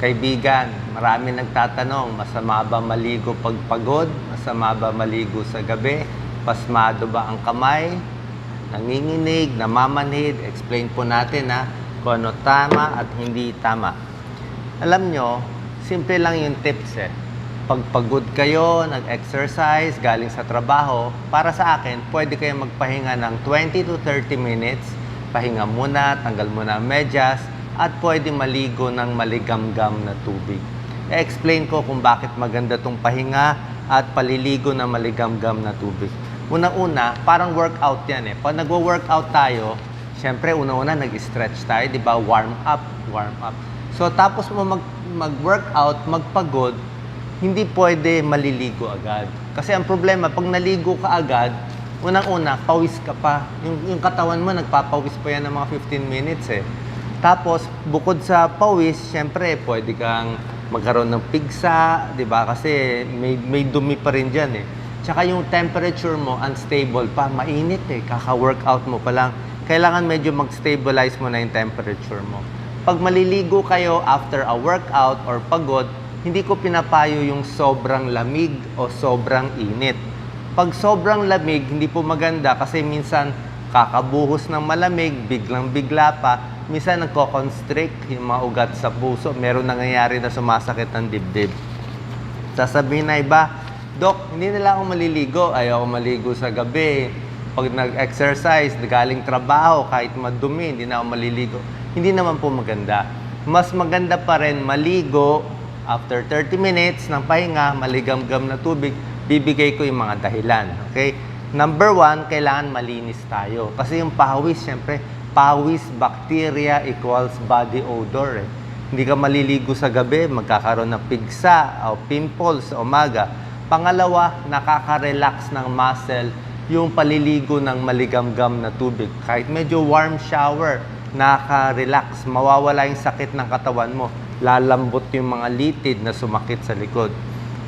Kaibigan, marami nagtatanong, masama ba maligo pag pagod? Masama ba maligo sa gabi? Pasmado ba ang kamay? Nanginginig, namamanhid? Explain po natin ha kung ano tama at hindi tama. Alam nyo, simple lang yung tips eh. Pag pagod kayo, nag-exercise, galing sa trabaho, para sa akin, pwede kayo magpahinga ng 20 to 30 minutes. Pahinga muna, tanggal muna ang medyas, at pwede maligo ng maligamgam na tubig. I-explain ko kung bakit maganda tong pahinga at paliligo ng maligamgam na tubig. Unang-una, parang workout yan eh. Pag nagwo-workout tayo, syempre una-una nag-stretch tayo, di ba? Warm up, warm up. So tapos mo mag, mag-workout, magpagod, hindi pwede maliligo agad. Kasi ang problema, pag naligo ka agad, unang-una, pawis ka pa. Yung, yung katawan mo, nagpapawis pa yan ng mga 15 minutes eh. Tapos, bukod sa pawis, syempre, pwede kang magkaroon ng pigsa, di ba? Kasi may, may dumi pa rin dyan eh. Tsaka yung temperature mo, unstable pa, mainit eh. Kaka-workout mo pa lang. Kailangan medyo mag-stabilize mo na yung temperature mo. Pag maliligo kayo after a workout or pagod, hindi ko pinapayo yung sobrang lamig o sobrang init. Pag sobrang lamig, hindi po maganda kasi minsan kakabuhos ng malamig, biglang bigla pa, minsan nagko-constrict yung mga ugat sa puso. Meron nangyayari na sumasakit ng dibdib. Sasabihin na iba, Dok, hindi nila ako maliligo. Ayaw maligo sa gabi. Pag nag-exercise, galing trabaho, kahit madumi, hindi na ako maliligo. Hindi naman po maganda. Mas maganda pa rin maligo after 30 minutes ng pahinga, maligamgam na tubig, bibigay ko yung mga dahilan. Okay? Number one, kailangan malinis tayo. Kasi yung pawis, syempre, pawis, bacteria equals body odor. Eh. Hindi ka maliligo sa gabi, magkakaroon ng pigsa o pimples sa umaga. Pangalawa, nakaka-relax ng muscle yung paliligo ng maligamgam na tubig. Kahit medyo warm shower, nakaka-relax. Mawawala yung sakit ng katawan mo. Lalambot yung mga litid na sumakit sa likod.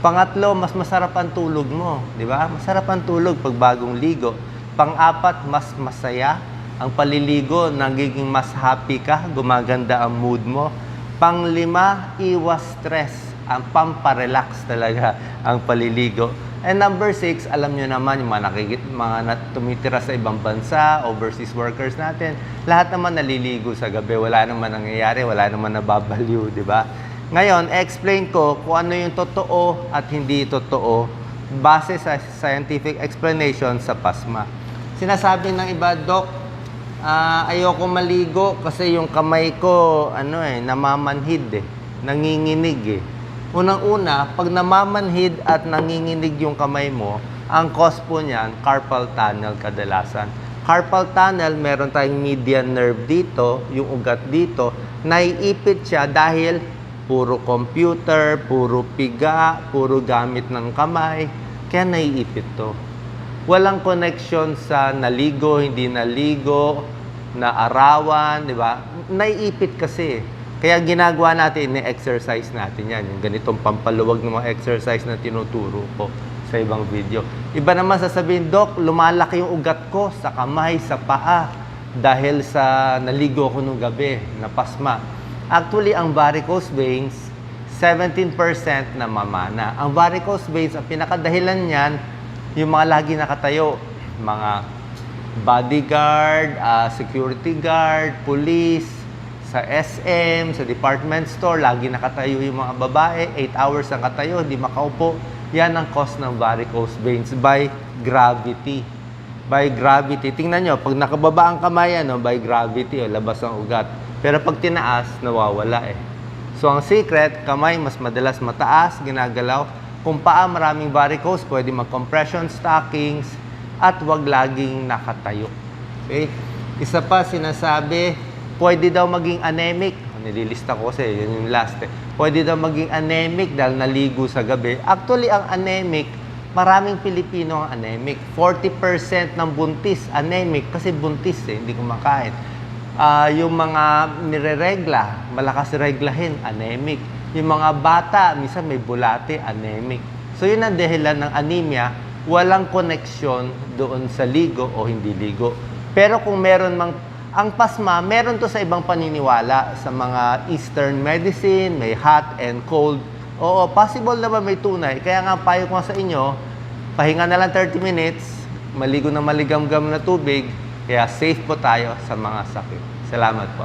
Pangatlo, mas masarap ang tulog mo. Di ba? Masarap ang tulog pag bagong ligo. Pang-apat, mas masaya ang paliligo. Nagiging mas happy ka. Gumaganda ang mood mo. Panglima, iwas stress. Ang pamparelax talaga ang paliligo. And number six, alam nyo naman yung mga, nakikit, mga tumitira sa ibang bansa, overseas workers natin, lahat naman naliligo sa gabi. Wala naman nangyayari, wala naman nababaliw, di ba? Ngayon, explain ko kung ano yung totoo at hindi totoo base sa scientific explanation sa PASMA. Sinasabi ng iba, Doc, ah, ayoko maligo kasi yung kamay ko, ano eh, namamanhid eh, nanginginig eh. Unang-una, pag namamanhid at nanginginig yung kamay mo, ang cause po niyan, carpal tunnel kadalasan. Carpal tunnel, meron tayong median nerve dito, yung ugat dito, naiipit siya dahil puro computer, puro piga, puro gamit ng kamay, kaya naiipit to. Walang connection sa naligo, hindi naligo, na arawan, di ba? Naiipit kasi. Kaya ginagawa natin, ni-exercise natin yan. Yung ganitong pampaluwag ng mga exercise na tinuturo ko sa ibang video. Iba naman sasabihin, Dok, lumalaki yung ugat ko sa kamay, sa paa dahil sa naligo ko nung gabi, napasma. Actually, ang varicose veins, 17% na mamana. Ang varicose veins, ang pinakadahilan niyan, yung mga lagi nakatayo, mga bodyguard, ah, security guard, police, sa SM, sa department store, lagi nakatayo yung mga babae, 8 hours ang katayo, hindi makaupo. Yan ang cause ng varicose veins by gravity. By gravity. Tingnan nyo, pag nakababa ang kamay, ano, by gravity, o, labas ang ugat. Pero pag tinaas, nawawala eh. So ang secret, kamay mas madalas mataas, ginagalaw. Kung paa maraming varicose, pwede mag-compression stockings at wag laging nakatayo. Okay? Isa pa sinasabi, pwede daw maging anemic. Nililista ko kasi yun yung last eh. Pwede daw maging anemic dahil naligo sa gabi. Actually, ang anemic, maraming Pilipino ang anemic. 40% ng buntis, anemic. Kasi buntis eh, hindi kumakain. Ah, yung mga nireregla, malakas reglahin, anemic. Yung mga bata, minsan may bulate, anemic. So yun ang dahilan ng anemia, walang koneksyon doon sa ligo o hindi ligo. Pero kung meron mang Ang pasma, meron to sa ibang paniniwala. Sa mga Eastern medicine, may hot and cold. Oo, possible naman may tunay. Kaya nga, payo ko sa inyo, pahinga na lang 30 minutes, maligo na maligam-gam na tubig, kaya safe po tayo sa mga sakit. Salamat po.